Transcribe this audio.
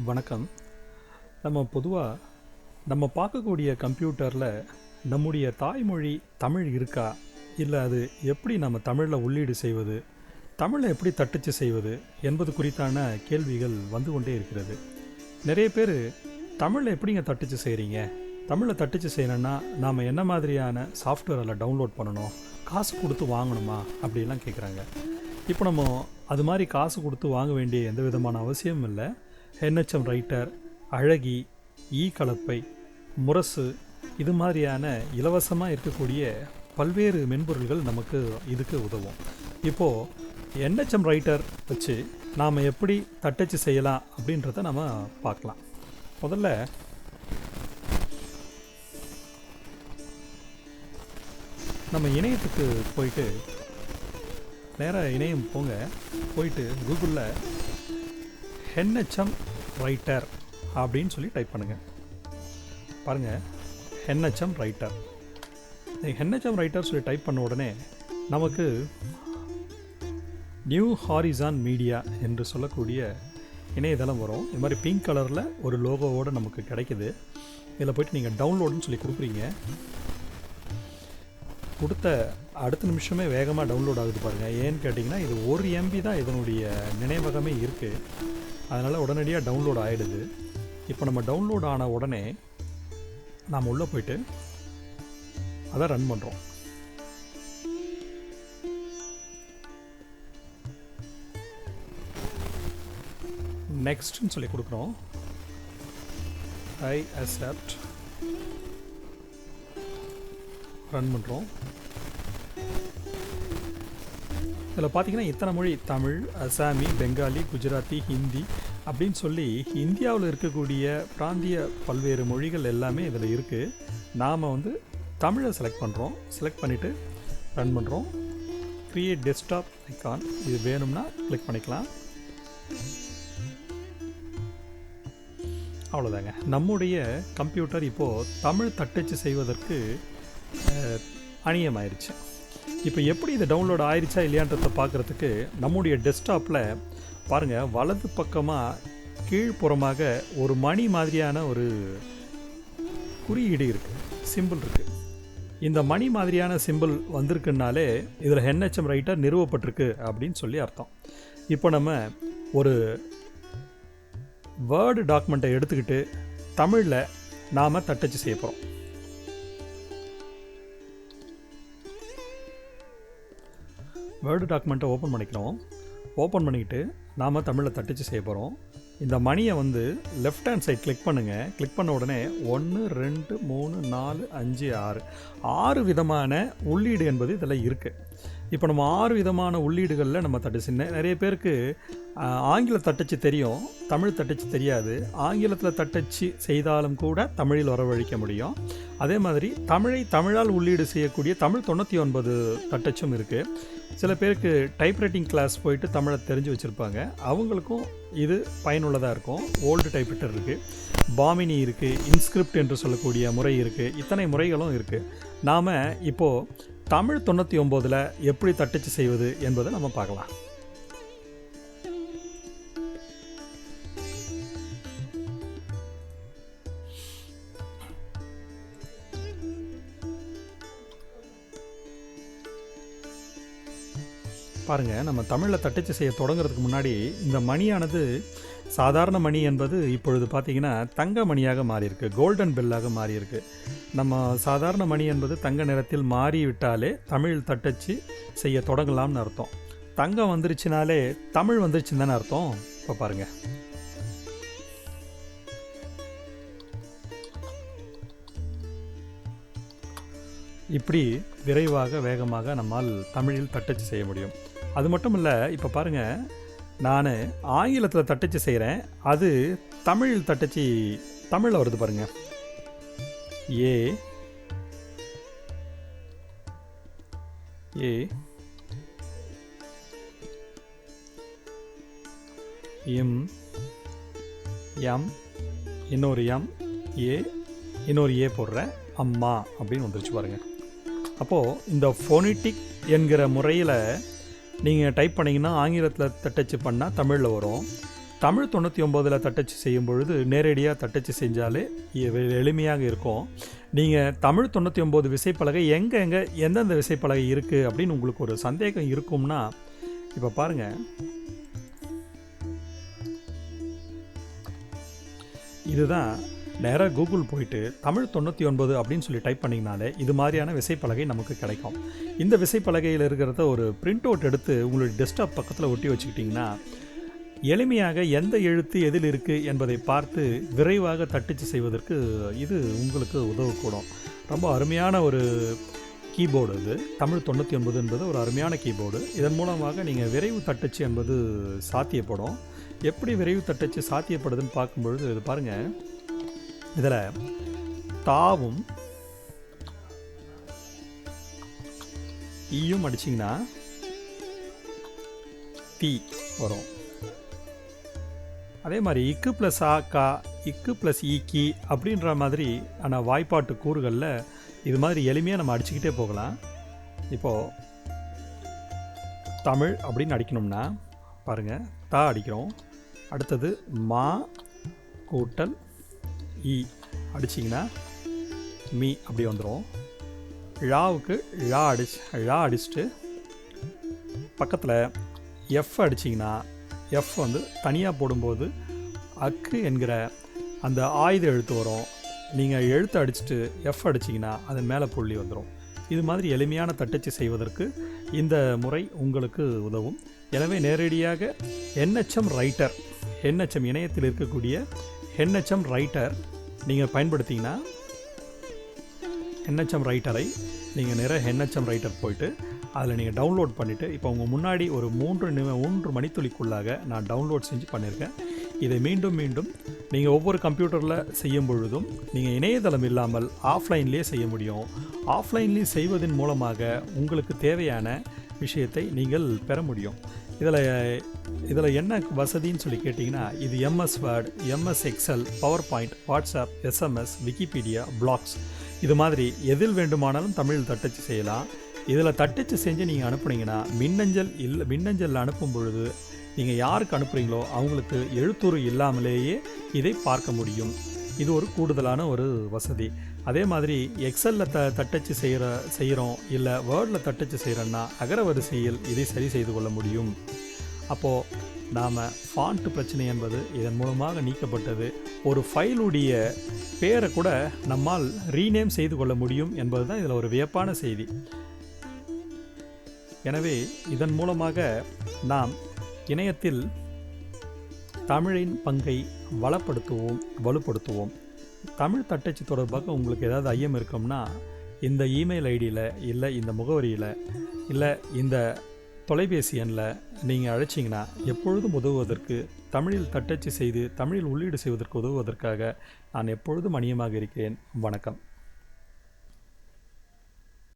வணக்கம். நம்ம பொதுவாக நம்ம பார்க்கக்கூடிய கம்ப்யூட்டரில் நம்முடைய தாய்மொழி தமிழ் இருக்கா? இல்லை அது எப்படி நம்ம தமிழில் உள்ளீடு செய்வது? தமிழை எப்படி தட்டச்சு செய்வது? என்பது குறித்தான கேள்விகள் வந்து கொண்டே இருக்கிறது. நிறைய பேர் தமிழை எப்படிங்க தட்டச்சு செய்கிறீங்க தமிழை தட்டச்சு செய்யணும்னா நாம் என்ன மாதிரியான சாஃப்ட்வேர் அதில் டவுன்லோட் பண்ணணும்? காசு கொடுத்து வாங்கணுமா? அப்படிலாம் கேட்குறாங்க இப்போ நம்ம அது மாதிரி காசு கொடுத்து வாங்க வேண்டிய எந்த விதமான அவசியமும் இல்லை. என்ஹெச்எம் ரைட்டர் அழகி ஈ கலப்பை முரசு இது மாதிரியான இலவசமாக இருக்கக்கூடிய பல்வேறு மென்பொருள்கள் நமக்கு இதுக்கு உதவும். இப்போது என்ஹெச்எம் ரைட்டர் வச்சு நாம் எப்படி தட்டச்சு செய்யலாம் அப்படின்றத நம்ம பார்க்கலாம். முதல்ல நம்ம இணையத்துக்கு போயிட்டு நேராக இணையம் போங்க. போயிட்டு கூகுளில் ஹென்ஹெச்எம் ரைட்டர் அப்படின்னு சொல்லி டைப் பண்ணுங்கள் பாருங்கள் ஹென்ஹெச்எம் ரைட்டர் ஹென்ஹெச்எம் ரைட்டர் சொல்லி டைப் பண்ண உடனே நமக்கு நியூ ஹாரிசான் மீடியா என்று சொல்லக்கூடிய இணையதளம் வரும். இது மாதிரி பிங்க் கலரில் ஒரு லோகோவோடு நமக்கு கிடைக்குது. இதில் போய்ட்டு நீங்கள் டவுன்லோடுன்னு சொல்லி கொடுக்குறீங்க. கொடுத்த அடுத்த நிமிஷமே வேகமாக டவுன்லோட் ஆகுது பாருங்கள் ஏன்னு கேட்டிங்கன்னா இது ஒரு எம்பி தான் இதனுடைய நினைவகமே இருக்குது அதனால் உடனடியாக டவுன்லோட் ஆகிடுது இப்போ நம்ம டவுன்லோட் ஆன உடனே நாம் உள்ளே போயிட்டு அதை ரன் பண்ணுறோம் நெக்ஸ்ட்னு சொல்லி கொடுக்குறோம். ஐ அக்செப்ட் ரன் பண்ணுறோம் இதில் பார்த்தீங்கன்னா இத்தனை மொழி? தமிழ் அசாமி பெங்காலி குஜராத்தி ஹிந்தி அப்படின்னு சொல்லி இந்தியாவில் இருக்கக்கூடிய பிராந்திய பல்வேறு மொழிகள் எல்லாமே இதில் இருக்குது நாம் வந்து தமிழை செலக்ட் பண்ணுறோம் செலக்ட் பண்ணிவிட்டு ரன் பண்ணுறோம் க்ரியேட் டெஸ்க்டாப் ஐக்கான் இது வேணும்னா கிளிக் பண்ணிக்கலாம். அவ்வளோதாங்க நம்முடைய கம்ப்யூட்டர் இப்போது தமிழ் தட்டச்சு செய்வதற்கு அணியமாயிருச்சு இப்போ எப்படி இது டவுன்லோட் ஆயிடுச்சா இல்லையான்றதை பார்க்குறதுக்கு நம்முடைய டெஸ்க்டாப்பில் பாருங்கள் வலது பக்கமாக கீழ்ப்புறமாக ஒரு மணி மாதிரியான ஒரு குறியீடு இருக்குது சிம்பிள் இருக்குது இந்த மணி மாதிரியான சிம்பிள் வந்திருக்குனாலே இதில் ஹென்ஹெச்எம் ரைட்டர் நிறுவப்பட்டிருக்கு அப்படின்னு சொல்லி அர்த்தம். இப்போ நம்ம ஒரு வேர்டு டாக்குமெண்ட்டை எடுத்துக்கிட்டு தமிழில் நாம் தட்டச்சு செய்ய போகிறோம் வேர்டு டாக்குமெண்ட்டை ஓப்பன் பண்ணிக்கிறோம். ஓப்பன் பண்ணிக்கிட்டு நாம் தமிழில் தட்டிச்சு செய்ய போகிறோம் இந்த மணியை வந்து லெஃப்ட் ஹேண்ட் சைட் கிளிக் பண்ணுங்கள் கிளிக் பண்ண உடனே ஒன்று ரெண்டு மூணு நாலு அஞ்சு ஆறு. ஆறு விதமான உள்ளீடு என்பது இதில் இருக்குது இப்போ நம்ம ஆறு விதமான உள்ளீடுகளில் நம்ம தட்டச்சு. நிறைய பேருக்கு ஆங்கில தட்டச்சு தெரியும் தமிழ் தட்டச்சு தெரியாது. ஆங்கிலத்தில் தட்டச்சு செய்தாலும் கூட தமிழில் வரவழைக்க முடியும். அதே மாதிரி தமிழை தமிழால் உள்ளீடு செய்யக்கூடிய தமிழ் தொண்ணூற்றி ஒன்பது தட்டச்சும் இருக்குது சில பேருக்கு டைப்ரைட்டிங் கிளாஸ் போயிட்டு தமிழை தெரிஞ்சு வச்சுருப்பாங்க. அவங்களுக்கும் இது பயனுள்ளதாக இருக்கும். ஓல்டு டைப்ரைட்டர் இருக்குது பாமினி இருக்குது இன்ஸ்கிரிப்ட் என்று சொல்லக்கூடிய முறை இருக்குது இத்தனை முறைகளும் இருக்குது நாம் இப்போது தமிழ் தொண்ணூற்றி ஒம்போதில் எப்படி தட்டச்சு செய்வது என்பதை நம்ம பார்க்கலாம். பாருங்கள் நம்ம தமிழில் தட்டச்சு செய்ய தொடங்குறதுக்கு முன்னாடி இந்த மணியானது சாதாரண மணி என்பது இப்பொழுது பார்த்தீங்கன்னா தங்க மணியாக மாறியிருக்கு கோல்டன் பெல்லாக மாறியிருக்கு. நம்ம சாதாரண மணி என்பது தங்க நிறத்தில் மாறிவிட்டாலே தமிழ் தட்டச்சு செய்ய தொடங்கலாம்னு அர்த்தம். தங்கம் வந்துருச்சுனாலே தமிழ் வந்துருச்சுன்னு தானே அர்த்தம்? இப்போ பாருங்கள் இப்படி விரைவாக வேகமாக நம்மால் தமிழில் தட்டச்சு செய்ய முடியும். அது மட்டும் இல்லை இப்போ பாருங்கள் நான் ஆங்கிலத்தில் தட்டச்சு செய்கிறேன் அது தமிழ் தட்டச்சு தமிழில் வருது பாருங்கள் ஏ ஏ எம் எம் இன்னொரு எம் ஏ இன்னொரு ஏ போடுறேன். அம்மா அப்படின்னு வந்துருச்சு பாருங்கள் அப்போது இந்த ஃபோனிட்டிக் என்கிற முறையில் நீங்கள் டைப் பண்ணிங்கன்னா ஆங்கிலத்தில் தட்டச்சு பண்ணால் தமிழில் வரும். தமிழ் தொண்ணூற்றி ஒம்போதில் தட்டச்சு செய்யும் பொழுது நேரடியாக தட்டச்சு செஞ்சாலே எளிமையாக இருக்கும். நீங்கள் தமிழ் தொண்ணூற்றி ஒம்பது விசைப்பலகை எங்கே எங்கே எந்தெந்த விசைப்பலகை இருக்குது அப்படின்னு உங்களுக்கு ஒரு சந்தேகம் இருக்கும்னா இப்போ பாருங்கள் இதுதான் நேராக கூகுள் போயிட்டு தமிழ் தொண்ணூற்றி ஒன்பது அப்படின்னு சொல்லி டைப் பண்ணிங்கனாலே இது மாதிரியான விசைப்பலகை நமக்கு கிடைக்கும். இந்த விசைப்பலகையில் இருக்கிறத ஒரு பிரிண்ட் அவுட் எடுத்து உங்களுடைய டெஸ்க்டாப் பக்கத்தில் ஒட்டி வச்சுக்கிட்டிங்கன்னா எளிமையாக எந்த எழுத்து எதில் இருக்குது என்பதை பார்த்து விரைவாக தட்டிச்சு செய்வதற்கு இது உங்களுக்கு உதவக்கூடும். ரொம்ப அருமையான ஒரு கீபோர்டு இது தமிழ் தொண்ணூற்றி ஒன்பது என்பது ஒரு அருமையான கீபோர்டு இதன் மூலமாக நீங்கள் விரைவு தட்டச்சு என்பது சாத்தியப்படும். எப்படி விரைவு தட்டச்சு சாத்தியப்படுதுன்னு பார்க்கும்பொழுது இது பாருங்கள் இதில் தாவும் ஈயும் அடிச்சிங்கன்னா தீ வரும். அதே மாதிரி இக்கு ப்ளஸ் ஆ கா இக்கு ப்ளஸ் ஈக்கி அப்படின்ற மாதிரி ஆன வாய்ப்பாட்டு கூறுகளில் இது மாதிரி எளிமையாக நம்ம அடிச்சுக்கிட்டே போகலாம். இப்போது தமிழ் அப்படின்னு அடிக்கணும்னா பாருங்கள் தா அடிக்கிறோம். அடுத்தது மா கூட்டல் ஈ அடிச்சிங்கன்னா மீ அப்படி வந்துடும் ழாவுக்கு ழா அடிச்சு ழா அடிச்சுட்டு பக்கத்தில் எஃப் அடிச்சிங்கன்னா எஃப் வந்து தனியாக போடும்போது அக்கு என்கிற அந்த ஆயுத எழுத்து வரும். நீங்கள் எழுத்து அடிச்சுட்டு எஃப் அடிச்சிங்கன்னா அதன் மேலே புள்ளி வந்துடும் இது மாதிரி எளிமையான தட்டச்சு செய்வதற்கு இந்த முறை உங்களுக்கு உதவும். எனவே நேரடியாக என்ஹெச்எம் ரைட்டர் என்ஹெச்எம் இணையத்தில் இருக்கக்கூடிய என்ஹெச்எம் ரைட்டர் நீங்கள் பயன்படுத்திங்கன்னா என்ஹெச்எம் ரைட்டரை நீங்கள் நிறைய என்ஹெச்எம் ரைட்டர் போயிட்டு அதில் நீங்கள் டவுன்லோட் பண்ணிவிட்டு இப்போ உங்கள் முன்னாடி ஒரு மூன்று நிமி மூன்று மணித்துளிக்குள்ளாக நான் டவுன்லோட் செஞ்சு பண்ணியிருக்கேன். இதை மீண்டும் மீண்டும் நீங்கள் ஒவ்வொரு கம்ப்யூட்டரில் செய்யும் பொழுதும் நீங்கள் இணையதளம் இல்லாமல் ஆஃப்லைன்லேயே செய்ய முடியும். ஆஃப்லைன்லேயும் செய்வதன் மூலமாக உங்களுக்கு தேவையான விஷயத்தை நீங்கள் பெற முடியும். இதில் இதில் என்ன வசதின்னு சொல்லி கேட்டிங்கன்னா இது MS word MS excel power point WhatsApp SMS Wikipedia blogs இது மாதிரி எதில் வேண்டுமானாலும் தமிழில் தட்டச்சு செய்யலாம். இதில் தட்டச்சு செஞ்சு நீங்கள் அனுப்புனீங்கன்னா மின்னஞ்சல் இல்லை மின்னஞ்சலில் அனுப்பும் பொழுது நீங்கள் யாருக்கு அனுப்புகிறீங்களோ அவங்களுக்கு எழுத்துரு இல்லாமலேயே இதை பார்க்க முடியும். இது ஒரு கூடுதலான ஒரு வசதி. அதே மாதிரி எக்ஸலில் த தட்டச்சு செய்கிற செய்கிறோம் இல்லை வேர்டில் தட்டச்சு செய்கிறோன்னா அகரவரிசையில் இதை சரி செய்து கொள்ள முடியும். அப்போது நாம் ஃபாண்ட் பிரச்சனை என்பது இதன் மூலமாக நீக்கப்பட்டது. ஒரு ஃபைலுடைய பேரை கூட நம்மால் ரீநேம் செய்து கொள்ள முடியும் என்பது தான் இதில் ஒரு வியப்பான செய்தி. எனவே இதன் மூலமாக நாம் இணையத்தில் தமிழின் பங்கை வளப்படுத்துவோம் வலுப்படுத்துவோம். தமிழ் தட்டச்சு தொடர்பாக உங்களுக்கு ஏதாவது ஐயம் இருக்கும்னா இந்த இமெயில் ஐடியில் இல்லை இந்த முகவரியில் இல்லை இந்த தொலைபேசி எண்ணில் நீங்கள் அழைச்சிங்கன்னா எப்பொழுதும் உதவுவதற்கு தமிழில் தட்டச்சு செய்து தமிழில் உள்ளீடு செய்வதற்கு உதவுவதற்காக நான் எப்பொழுதும் அணியமாக இருக்கிறேன். வணக்கம்.